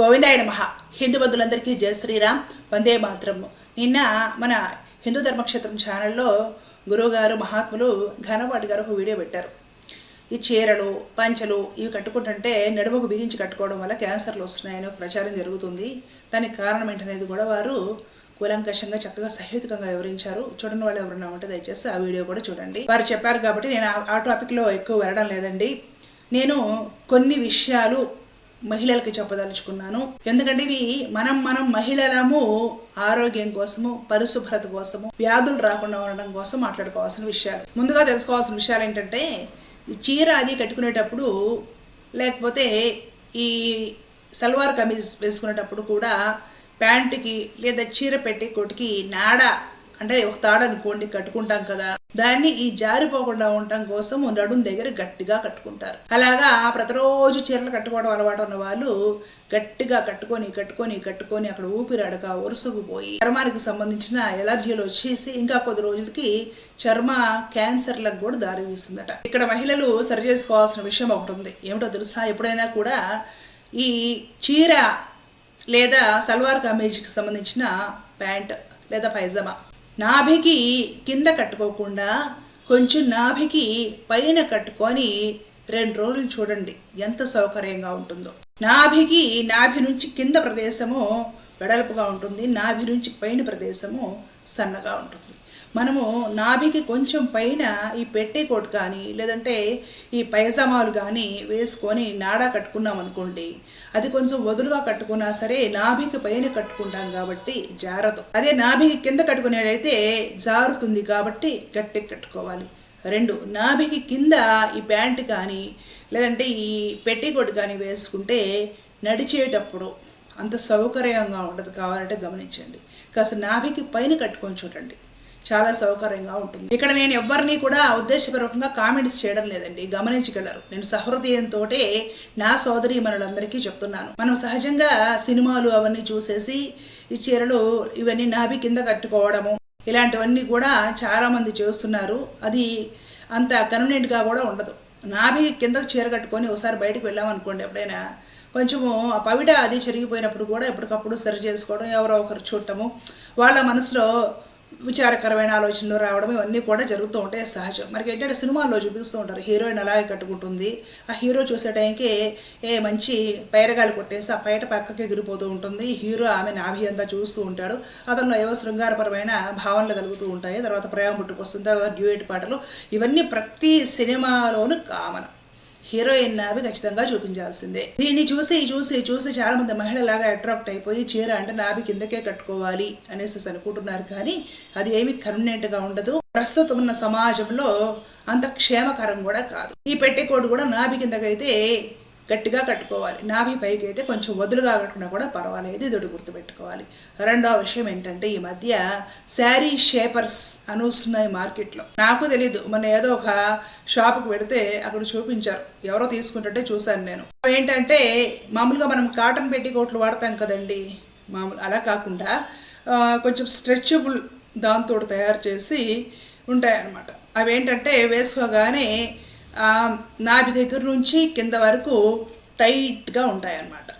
గోవిందాయ నమ. హిందూ బంధువులందరికీ జయ శ్రీరామ్. వందే మాత్రము. నిన్న మన హిందూ ధర్మక్షేత్రం ఛానల్లో గురువుగారు మహాత్ములు ఘనపాటి గారు ఒక వీడియో పెట్టారు. ఈ చీరలు పంచలు ఇవి కట్టుకుంటుంటే నడుముకు బిగించి కట్టుకోవడం వల్ల క్యాన్సర్లు వస్తున్నాయని ఒక ప్రచారం జరుగుతుంది. దానికి కారణం ఏంటనేది కూడా వారు కూలంకషంగా చక్కగా సహేతుకంగా వివరించారు. చూడని వాళ్ళు ఎవరైనా ఉంటే దయచేసి ఆ వీడియో కూడా చూడండి. వారు చెప్పారు కాబట్టి నేను ఆ టాపిక్లో ఎక్కువ వెళ్ళడం లేదండి. నేను కొన్ని విషయాలు మహిళలకి చెప్పదలుచుకున్నాను. ఎందుకంటే ఇవి మనం మనం మహిళలము ఆరోగ్యం కోసము పరిశుభ్రత కోసము వ్యాధులు రాకుండా ఉండడం కోసం మాట్లాడుకోవాల్సిన విషయాలు. ముందుగా తెలుసుకోవాల్సిన విషయాలు ఏంటంటే ఈ చీర అది కట్టుకునేటప్పుడు లేకపోతే ఈ సల్వార్ కమీజ్ వేసుకునేటప్పుడు కూడా ప్యాంటుకి లేదా చీర పెట్టి కొట్టుకి నాడ అంటే ఒక తాడు అనుకోండి కట్టుకుంటాం కదా. దాన్ని ఈ జారిపోకుండా ఉండటం కోసం నడుం దగ్గర గట్టిగా కట్టుకుంటారు. అలాగా ప్రతిరోజు చీరలు కట్టుకోవడం అలవాటు ఉన్న వాళ్ళు గట్టిగా కట్టుకొని కట్టుకొని కట్టుకొని అక్కడ ఊపిరాడక వరుసకుపోయి చర్మానికి సంబంధించిన ఎలర్జీలు వచ్చేసి ఇంకా కొద్ది రోజులకి చర్మ క్యాన్సర్లకు కూడా దారి తీస్తుందట. ఇక్కడ మహిళలు సరి చేసుకోవాల్సిన విషయం ఒకటి ఉంది. ఏమిటో తెలుసా? ఎప్పుడైనా కూడా ఈ చీర లేదా సల్వార్ కమీజ్కి సంబంధించిన ప్యాంట్ లేదా పైజమా నాభికి కింద కట్టుకోకుండా కొంచెం నాభికి పైన కట్టుకొని రెండు రోజులు చూడండి ఎంత సౌకర్యంగా ఉంటుందో. నాభికి నాభి నుంచి కింద ప్రదేశము వెడల్పుగా ఉంటుంది. నాభి నుంచి పైన ప్రదేశము సన్నగా ఉంటుంది. మనము నాభికి కొంచెం పైన ఈ పెట్టేకోట్ కానీ లేదంటే ఈ పైజామాలు కానీ వేసుకొని నాడా కట్టుకున్నాం అనుకోండి అది కొంచెం వదులుగా కట్టుకున్నా సరే నాభికి పైన కట్టుకుంటాం కాబట్టి జారదు. అదే నాభికి కింద కట్టుకునేటైతే జారుతుంది కాబట్టి గట్టి కట్టుకోవాలి. రెండు నాభికి కింద ఈ ప్యాంట్ కానీ లేదంటే ఈ పెట్టికోట్ కానీ వేసుకుంటే నడిచేటప్పుడు అంత సౌకర్యంగా ఉండదు కావాలంటే గమనించండి. కాస్త నాభికి పైన కట్టుకొని చూడండి. చాలా సౌకర్యంగా ఉంటుంది. ఇక్కడ నేను ఎవరిని కూడా ఉద్దేశపూర్వకంగా కామెంట్స్ చేయడం లేదండి. గమనించగలరు. నేను సహృదయంతో నా సోదరి మనులందరికీ చెప్తున్నాను. మనం సహజంగా సినిమాలు అవన్నీ చూసేసి ఈ చీరలు ఇవన్నీ నాభి కింద కట్టుకోవడము ఇలాంటివన్నీ కూడా చాలామంది చేస్తున్నారు. అది అంత కన్వీనియంట్గా కూడా ఉండదు. నాభి కింద చీర కట్టుకొని ఒకసారి బయటకు వెళ్ళామనుకోండి ఎప్పుడైనా కొంచెము ఆ పవిట అది చెరిగిపోయినప్పుడు కూడా ఎప్పటికప్పుడు సరి చేసుకోవడం ఎవరో ఒకరు చూడటము వాళ్ళ మనసులో విచారకరమైన ఆలోచనలు రావడం ఇవన్నీ కూడా జరుగుతూ ఉంటాయి సహజం. మనకి ఏంటంటే సినిమాల్లో చూపిస్తూ ఉంటారు హీరోయిన్ అలాగే కట్టుకుంటుంది. ఆ హీరో చూసే టైంకి ఏ మంచి పైరగాలు కొట్టేసి ఆ పైట పక్కకి ఎగిరిపోతూ ఉంటుంది. హీరో ఆమె నాభి అంతా చూస్తూ ఉంటాడు. అతనిలో ఏవో శృంగారపరమైన భావనలు కలుగుతూ ఉంటాయి. తర్వాత ప్రేమ పుట్టుకొస్తుంది డ్యూయేట్ పాటలు. ఇవన్నీ ప్రతి సినిమాలోనూ కామన్. హీరోయిన్ నాభి ఖచ్చితంగా చూపించాల్సిందే. దీన్ని చూసి చూసి చూసి చాలా మంది మహిళలాగా అట్రాక్ట్ అయిపోయి చీర అంటే నాభి కిందకే కట్టుకోవాలి అనేసి అనుకుంటున్నారు. కానీ అది ఏమి కన్వీనియంట్గా ఉండదు. ప్రస్తుతం ఉన్న సమాజంలో అంత క్షేమకరం కూడా కాదు. ఈ పెట్టెకోడు కూడా నాభి కిందకైతే గట్టిగా కట్టుకోవాలి నాభి పైకి అయితే కొంచెం వదులుగా కట్టుకున్నా కూడా పర్వాలేదు. ఇది గుర్తుపెట్టుకోవాలి. రెండవ విషయం ఏంటంటే ఈ మధ్య శారీ షేపర్స్ అనుస్తున్నాయి మార్కెట్లో. నాకు తెలీదు. మన ఏదో ఒక షాప్కి పెడితే అక్కడ చూపించారు. ఎవరో తీసుకుంటుంటే చూశాను నేను. ఏంటంటే మామూలుగా మనం కాటన్ పెట్టికోట్లు వాడతాం కదండి. మామూలు అలా కాకుండా కొంచెం స్ట్రెచబుల్ దాంతో తయారు చేసి ఉంటాయన్నమాట. అవి ఏంటంటే వేసుకోగానే నాభి దగ్గర నుంచి కింద వరకు టైట్గా ఉంటాయన్నమాట.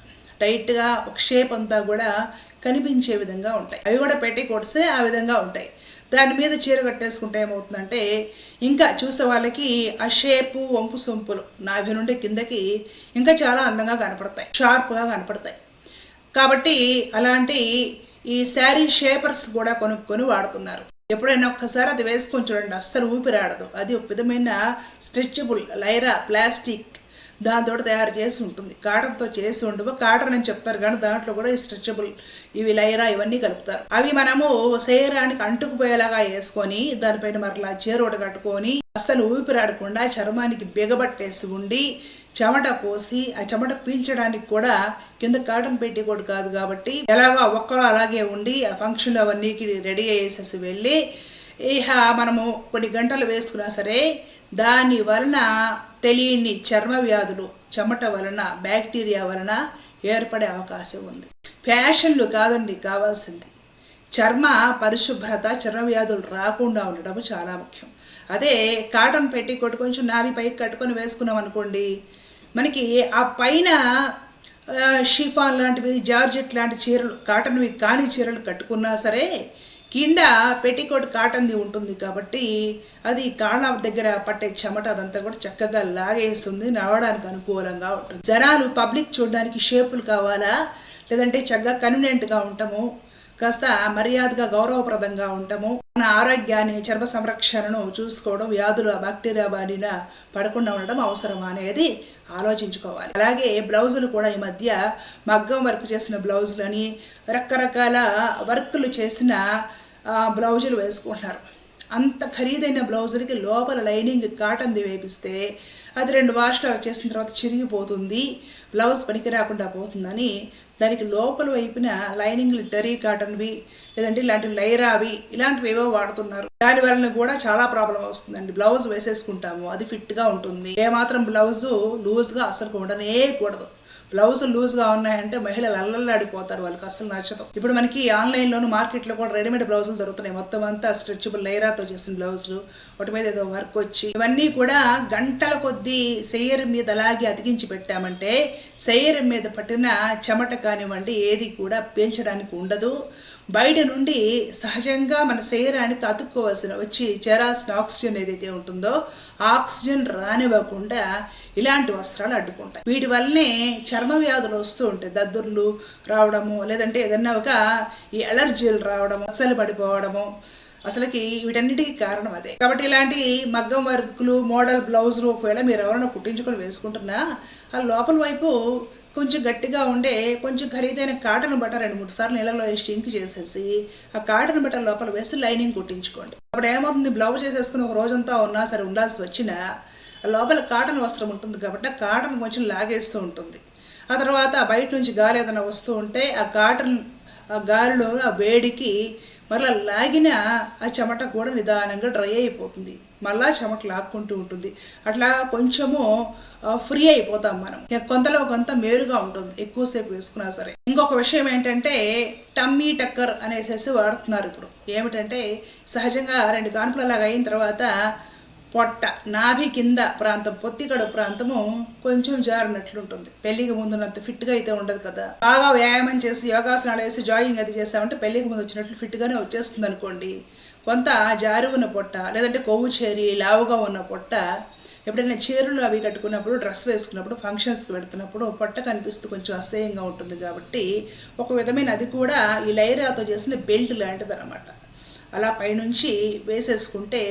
టైట్గా ఒక షేప్ అంతా కూడా కనిపించే విధంగా ఉంటాయి. అవి కూడా పెట్టి కొడిసే ఆ విధంగా ఉంటాయి. దాని మీద చీర కట్టేసుకుంటే ఏమవుతుందంటే ఇంకా చూసే వాళ్ళకి ఆ షేపు వంపు సొంపులు నాభి నుండి కిందకి ఇంకా చాలా అందంగా కనపడతాయి. షార్ప్గా కనపడతాయి. కాబట్టి అలాంటి ఈ శారీ షేపర్స్ కూడా కొనుక్కొని వాడుతున్నారు. ఎప్పుడైనా ఒక్కసారి అది వేసుకొని చూడండి అస్సలు ఊపిరాడదు. అది ఒక విధమైన స్ట్రెచబుల్ లైరా ప్లాస్టిక్ దాంతో తయారు చేసి ఉంటుంది. కాటన్తో చేసి ఉండవు. కాటన్ అని చెప్తారు కానీ దాంట్లో కూడా ఈ స్ట్రెచబుల్ ఇవి లైరా ఇవన్నీ కలుపుతారు. అవి మనము శరీరానికి అంటుకుపోయేలాగా వేసుకొని దానిపైన మరలా చేరోడ కట్టుకొని అస్సలు ఊపిరాడకుండా చర్మానికి బిగబట్టేసి ఉండి చెమట పోసి ఆ చెమట పీల్చడానికి కూడా కింద కాటన్ పెట్టికోడు కాదు కాబట్టి ఎలాగో ఒక్కరో అలాగే ఉండి ఆ ఫంక్షన్లు అవన్నీకి రెడీ అయ్యేసేసి వెళ్ళి ఇహ మనము కొన్ని గంటలు వేసుకున్నా సరే దాని వలన తెలియని చర్మ వ్యాధులు చెమట వలన బ్యాక్టీరియా వలన ఏర్పడే అవకాశం ఉంది. ఫ్యాషన్లు కాదండి కావాల్సింది. చర్మ పరిశుభ్రత చర్మ వ్యాధులు రాకుండా ఉండడం చాలా ముఖ్యం. అదే కాటన్ పెట్టి కొట్టు కొంచెం నావి పైకి కట్టుకొని వేసుకున్నాం అనుకోండి మనకి ఆ పైన షిఫాన్ లాంటివి జార్జెట్ లాంటి చీరలు కాటన్వి కాని చీరలు కట్టుకున్నా సరే కింద పెట్టికోట్ కాటన్ది ఉంటుంది కాబట్టి అది కాళ్ళ దగ్గర పట్టే చెమట అదంతా కూడా చక్కగా లాగేస్తుంది నడవడానికి అనుకూలంగా ఉంటుంది. జనాలు పబ్లిక్ చూడడానికి షేపులు కావాలా? లేదంటే చక్కగా కన్వీనియంట్గా ఉంటాము? కాస్త మర్యాదగా గౌరవప్రదంగా ఉంటాము మన ఆరోగ్యాన్ని చర్మ సంరక్షణను చూసుకోవడం వ్యాధులు బ్యాక్టీరియా బారిన పడకుండా ఉండడం అవసరం అనేది ఆలోచించుకోవాలి. అలాగే బ్లౌజులు కూడా ఈ మధ్య మగ్గం వర్క్ చేసిన బ్లౌజులని రకరకాల వర్కులు చేసిన బ్లౌజులు వేసుకుంటున్నారు. అంత ఖరీదైన బ్లౌజులకి లోపల లైనింగ్ కాటన్ది వేపిస్తే అది రెండు వాష్లు చేసిన తర్వాత చిరిగిపోతుంది. బ్లౌజ్ పనికి రాకుండా పోతుందని దానికి లోపల వైపున లైనింగ్లు టెరీ కాటన్వి లేదంటే ఇలాంటి లైరావి ఇలాంటివి ఏవో వాడుతున్నారు. దాని వలన కూడా చాలా ప్రాబ్లం వస్తుందండి. బ్లౌజ్ వేసేసుకుంటాము అది ఫిట్గా ఉంటుంది. ఏమాత్రం బ్లౌజు లూజ్గా అసలు ఉండనే కూడదు. బ్లౌజ్ లూజ్గా ఉన్నాయంటే మహిళలు అల్లల్లాడిపోతారు వాళ్ళకి అసలు నచ్చదు. ఇప్పుడు మనకి ఆన్లైన్లోను మార్కెట్లో కూడా రెడీమేడ్ బ్లౌజులు దొరుకుతున్నాయి. మొత్తం అంతా స్ట్రెచబుల్ లైరాతో చేసిన బ్లౌజులు వాటి మీద ఏదో వర్క్ వచ్చి ఇవన్నీ కూడా గంటల కొద్దీ సెయ్యర్ మీద అలాగే అతికించి పెట్టామంటే శరీరం మీద పట్టిన చెమట కానివ్వండి ఏది కూడా పీల్చడానికి ఉండదు. బయట నుండి సహజంగా మన శరీరానికి అతుక్కోవాల్సిన వచ్చి చేరాల్సిన ఆక్సిజన్ ఏదైతే ఉంటుందో ఆక్సిజన్ రానివ్వకుండా ఇలాంటి వస్త్రాలు అడ్డుకుంటాయి. వీటి వల్లనే చర్మ వ్యాధులు వస్తూ ఉంటాయి. దద్దుర్లు రావడము లేదంటే ఏదన్నా ఒక ఈ అలర్జీలు రావడము అసలు పడిపోవడము అసలుకి వీటన్నిటికీ కారణం అదే. కాబట్టి ఇలాంటి మగ్గం వర్క్లు మోడల్ బ్లౌజులు ఒకవేళ మీరు ఎవరైనా కుట్టించుకొని వేసుకుంటున్నా ఆ లోపల వైపు కొంచెం గట్టిగా ఉండే కొంచెం ఖరీదైన కాటన్ బట్ట రెండు మూడు సార్లు నీళ్ళలో వేసి ఇంక్ చేసేసి ఆ కాటన్ బట్ట లోపల వేసి లైనింగ్ కుట్టించుకోండి. అప్పుడు ఏమవుతుంది? బ్లౌజ్ చేసేసుకుని ఒక రోజంతా ఉన్నా సరే ఉండాల్సి వచ్చినా ఆ లోపల కాటన్ వస్త్రం ఉంటుంది కాబట్టి ఆ కాటన్ కొంచెం లాగేస్తూ ఉంటుంది. ఆ తర్వాత బయట నుంచి గాలి ఏదైనా వస్తూ ఉంటే ఆ కాటన్ ఆ గాలిలో ఆ వేడికి మరలా లాగిన ఆ చెమట కూడా నిదానంగా డ్రై అయిపోతుంది. మళ్ళా చెమట లాక్కుంటూ ఉంటుంది. అట్లా కొంచెము ఫ్రీ అయిపోతాం మనం. కొంతలో కొంత మేరుగా ఉంటుంది. ఎక్కువసేపు వేసుకున్నా సరే. ఇంకొక విషయం ఏంటంటే టమ్మీ టక్కర్ అనేసేసి వాడుతున్నారు ఇప్పుడు. ఏమిటంటే సహజంగా రెండు కాన్పులు అలాగ అయిన తర్వాత పొట్ట నాభి కింద ప్రాంతం పొత్తికడు ప్రాంతము కొంచెం జారినట్లుంటుంది. పెళ్ళికి ముందున్నంత ఫిట్గా అయితే ఉండదు కదా. బాగా వ్యాయామం చేసి యోగాసనాలు వేసి జాగింగ్ అది చేసామంటే పెళ్ళికి ముందు వచ్చినట్లు ఫిట్గానే వచ్చేస్తుంది అనుకోండి కొంత జారి ఉన్న పొట్ట లేదంటే కొవ్వు చేరి లావుగా ఉన్న పొట్ట ఎప్పుడైనా చీరలు అవి కట్టుకున్నప్పుడు డ్రెస్ వేసుకున్నప్పుడు ఫంక్షన్స్కి వెళ్తున్నప్పుడు పొట్ట కనిపిస్తూ కొంచెం అసహ్యంగా ఉంటుంది కాబట్టి ఒక విధమైన అది కూడా ఈ లైరాతో చేసిన బెల్ట్ లాంటిది అనమాట అలా పైనుంచి వేసేసుకుంటే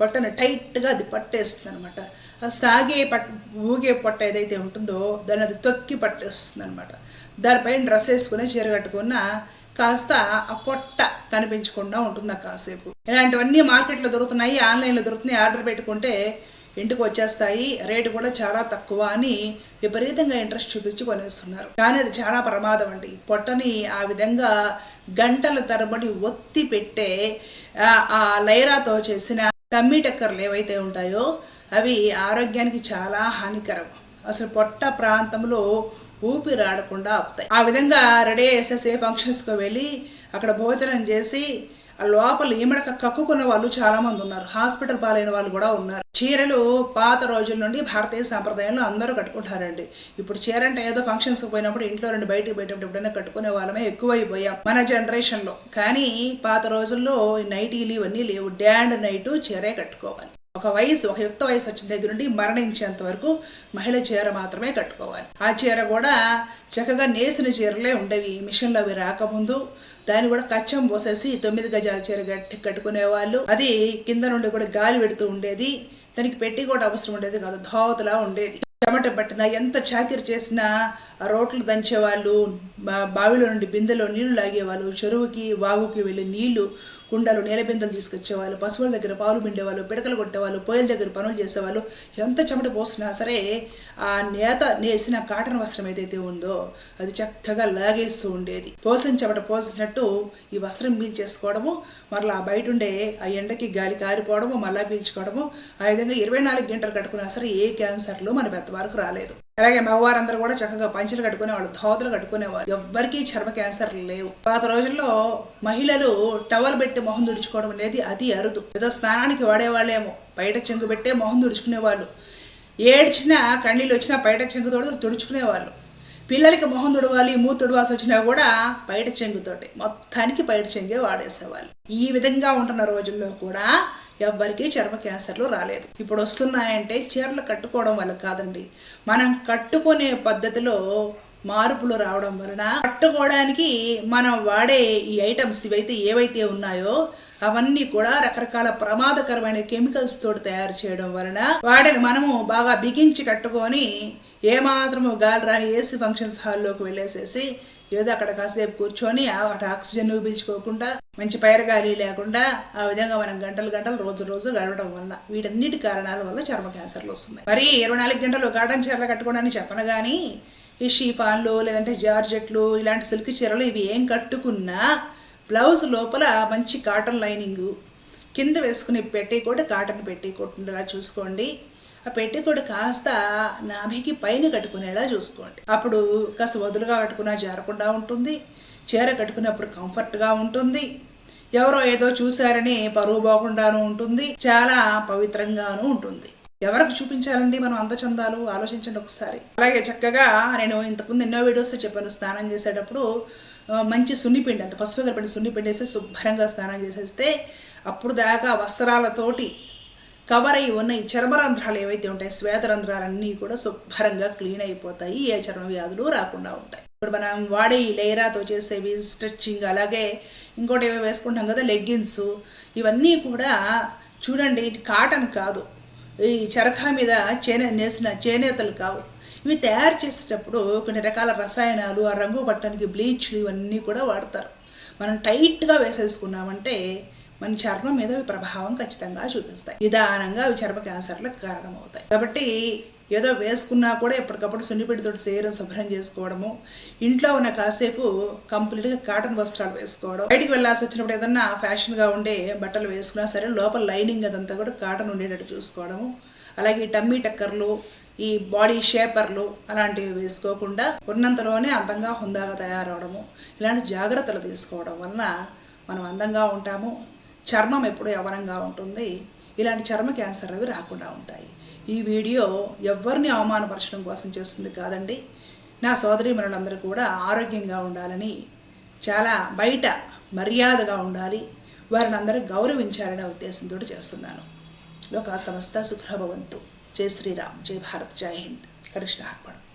పొట్టను టైట్గా అది పట్టేస్తుంది అనమాట ఆ సాగే పట్ ఊగే పొట్ట ఏదైతే ఉంటుందో దాన్ని అది తొక్కి పట్టేస్తుంది అనమాట దానిపైన డ్రెస్ వేసుకుని చీర కట్టుకున్న కాస్త ఆ పొట్ట కనిపించకుండా ఉంటుంది ఆ కాసేపు. ఇలాంటివన్నీ మార్కెట్లో దొరుకుతున్నాయి ఆన్లైన్లో దొరుకుతున్నాయి ఆర్డర్ పెట్టుకుంటే ఇంటికి వచ్చేస్తాయి. రేటు కూడా చాలా తక్కువ అని విపరీతంగా ఇంట్రెస్ట్ చూపించి కొనేస్తున్నారు. కానీ అది చాలా ప్రమాదం అండి. పొట్టని ఆ విధంగా గంటల తరబడి ఒత్తి పెట్టే ఆ లైరాతో చేసిన టమ్మీ టక్కర్లు ఏవైతే ఉంటాయో అవి ఆరోగ్యానికి చాలా హానికరం. అసలు పొట్ట ప్రాంతంలో ఊపిరాడకుండా ఆపుతాయి. ఆ విధంగా రెడీ చేసేసి ఫంక్షన్స్కి వెళ్ళి అక్కడ భోజనం చేసి లోపల ఈమెడక కక్కుకున్న వాళ్ళు చాలా మంది ఉన్నారు. హాస్పిటల్ పాలైన వాళ్ళు కూడా ఉన్నారు. చీరలు పాత రోజుల నుండి భారతీయ సాంప్రదాయంలో అందరూ కట్టుకుంటారండి. ఇప్పుడు చీర అంటే ఏదో ఫంక్షన్స్ పోయినప్పుడు ఇంట్లో నుండి బయటికి పోయేటప్పుడు ఎప్పుడైనా కట్టుకునే వాళ్ళమే ఎక్కువైపోయాం. మన జనరేషన్లో కానీ పాత రోజుల్లో నైటీలు ఇవన్నీ లేవు. డాండ్ నైటు చీరే కట్టుకోవాలి. ఒక వయసు ఒక యుక్త వయసు వచ్చిన దగ్గర నుండి మరణించేంత వరకు మహిళ చీర మాత్రమే కట్టుకోవాలి. ఆ చీర కూడా చక్కగా నేసిన చీరలే ఉండేవి. మిషన్లో అవి రాకముందు దాన్ని కూడా కచ్చం పోసేసి తొమ్మిది గజాల చీర గట్టి కట్టుకునే వాళ్ళు అది కింద నుండి కూడా గాలి పెడుతూ ఉండేది. దానికి పెట్టి కూడా అవసరం ఉండేది కాదు. ధోవతలా ఉండేది. చెమట పట్టిన ఎంత చాకిరి చేసినా ఆ రోట్లు దంచేవాళ్ళు బావిలో నుండి బిందెలో నీళ్ళు లాగేవాళ్ళు చెరువుకి వాగుకి వెళ్ళి నీళ్ళు కుండలు నీళ్ళ బిందెలు తీసుకొచ్చేవాళ్ళు పశువుల దగ్గర పాలు పిండేవాళ్ళు పిడకలు కొట్టేవాళ్ళు పొయ్యిల దగ్గర పనులు చేసేవాళ్ళు. ఎంత చెమట పోసినా సరే ఆ నేత నేసిన కాటన్ వస్త్రం ఏదైతే ఉందో అది చక్కగా లాగేస్తూ ఉండేది. పోసిన చెమట పోసినట్టు ఈ వస్త్రం పీల్చేసుకోవడము మరలా బయట ఉండే ఆ ఎండకి గాలి కారిపోవడము మళ్ళా పీల్చుకోవడము ఆ విధంగా ఇరవై నాలుగు గంటలు కట్టుకున్నా సరే ఏ క్యాన్సర్లు మన పెద్దవారికి రాలేదు. అలాగే మగవారందరూ కూడా చక్కగా పంచలు కట్టుకునేవాళ్ళు ధోతలు కట్టుకునేవారు ఎవ్వరికీ చర్మ క్యాన్సర్లు లేవు. పాత రోజుల్లో మహిళలు టవల్ పెట్టి మొహం తుడుచుకోవడం అనేది అతి అరుదు. ఏదో స్నానానికి వాడేవాళ్ళేమో బయట చెంగు పెట్టే మొహం తుడుచుకునేవాళ్ళు. ఏడ్చినా కన్నీళ్ళు వచ్చినా బయట చెంగు తోడు తుడుచుకునేవాళ్ళు. పిల్లలకి మొహం తుడవాలి మూతి తుడవాల్సి వచ్చినా కూడా బయట చెంగుతోటి. మొత్తానికి బయట చెంగే వాడేసేవాళ్ళు. ఈ విధంగా ఉంటున్న రోజుల్లో కూడా ఎవ్వరికీ చర్మ క్యాన్సర్లు రాలేదు. ఇప్పుడు వస్తున్నాయంటే చీరలు కట్టుకోవడం వల్ల కాదండి. మనం కట్టుకునే పద్ధతిలో మార్పులు రావడం వలన కట్టుకోవడానికి మనం వాడే ఈ ఐటమ్స్ ఇవైతే ఏవైతే ఉన్నాయో అవన్నీ కూడా రకరకాల ప్రమాదకరమైన కెమికల్స్ తోటి తయారు చేయడం వలన వాటిని మనము బాగా బిగించి కట్టుకొని ఏమాత్రము గాలి రాని ఏసీ ఫంక్షన్స్ హాల్లోకి వెళ్ళేసేసి ఏదో అక్కడ కాసేపు కూర్చొని అక్కడ ఆక్సిజన్ పీల్చుకోకుండా మంచి పైరగాలి లేకుండా ఆ విధంగా మనం గంటలు గంటలు రోజు రోజు గడవడం వల్ల వీటన్నిటి కారణాల వల్ల చర్మ క్యాన్సర్లు వస్తున్నాయి. మరి ఇరవై నాలుగు గంటలు గార్డెన్ చీరలు కట్టుకోవడానికి చెప్పను కానీ ఈ షీఫాన్లు లేదంటే జార్జెట్లు ఇలాంటి సిల్క్ చీరలు ఇవి ఏం కట్టుకున్నా బ్లౌజ్ లోపల మంచి కాటన్ లైనింగ్ కింద వేసుకునే కూడా కాటన్ పెట్టి ఉండేలా చూసుకోండి. ఆ పెట్టికోట్ కాస్త నాభికి పైన కట్టుకునేలా చూసుకోండి. అప్పుడు కాస్త వదులుగా కట్టుకున్నా జారకుండా ఉంటుంది చీర కట్టుకున్నప్పుడు కంఫర్ట్గా ఉంటుంది ఎవరో ఏదో చూశారని పరువు బాగుండాను ఉంటుంది చాలా పవిత్రంగాను ఉంటుంది. ఎవరికి చూపించాలండి మనం అందచందాలు ఆలోచించండి ఒకసారి. అలాగే చక్కగా నేను ఇంతకుముందు ఎన్నో వీడియోస్ చెప్పాను స్నానం చేసేటప్పుడు మంచి సున్నిపిండి అంత పసుపు కలిపి సున్నిపిండి వేసి శుభ్రంగా స్నానం చేసేస్తే అప్పుడు దాకా వస్త్రాలతోటి కవర్ అయి ఉన్న ఈ చర్మరంధ్రాలు ఏవైతే ఉంటాయి శ్వేతరంధ్రాలన్నీ కూడా శుభ్రంగా క్లీన్ అయిపోతాయి. ఏ చర్మ వ్యాధులు రాకుండా ఉంటాయి. ఇప్పుడు మనం వాడే ఈ లేయరాతో చేసేవి స్ట్రెచ్చింగ్ అలాగే ఇంకోటి ఏవో వేసుకుంటాం కదా లెగ్గిన్స్ ఇవన్నీ కూడా చూడండి కాటన్ కాదు. ఈ చరఖా మీద చేనే నేసిన చేనేతలు కావు. ఇవి తయారు చేసేటప్పుడు కొన్ని రకాల రసాయనాలు ఆ రంగు పట్టడానికి బ్లీచ్లు ఇవన్నీ కూడా వాడతారు. మనం టైట్గా వేసేసుకున్నామంటే మన చర్మం మీద అవి ప్రభావం ఖచ్చితంగా చూపిస్తాయి. నిదానంగా అవి చర్మ క్యాన్సర్లకు కారణమవుతాయి కాబట్టి ఏదో వేసుకున్నా కూడా ఎప్పటికప్పుడు సున్నిపిడితో సేరు శుభ్రం చేసుకోవడము ఇంట్లో ఉన్న కాసేపు కంప్లీట్గా కాటన్ వస్త్రాలు వేసుకోవడం బయటికి వెళ్ళాల్సి వచ్చినప్పుడు ఏదన్నా ఫ్యాషన్గా ఉండే బట్టలు వేసుకున్నా సరే లోపల లైనింగ్ అదంతా కూడా కాటన్ ఉండేటట్టు చూసుకోవడము. అలాగే టమ్మీ టక్కర్లు ఈ బాడీ షేపర్లు అలాంటివి వేసుకోకుండా ఉన్నంతలోనే అందంగా హుందాగా తయారవడము. ఇలాంటి జాగ్రత్తలు తీసుకోవడం వలన మనం అందంగా ఉంటాము. చర్మం ఎప్పుడు యవనంగా ఉంటుంది. ఇలాంటి చర్మ క్యాన్సర్ అవి రాకుండా ఉంటాయి. ఈ వీడియో ఎవరిని అవమానపరచడం కోసం చేస్తుంది కాదండి. నా సోదరి మనులందరూ కూడా ఆరోగ్యంగా ఉండాలని చాలా బయట మర్యాదగా ఉండాలి. వారిని అందరూ గౌరవించాలనే ఉద్దేశంతో చేస్తున్నాను. లోకా సంస్థ సుఖభవంతు. జై శ్రీరామ్. జై భారత్. జై హింద్. కృష్ణ అర్పణం.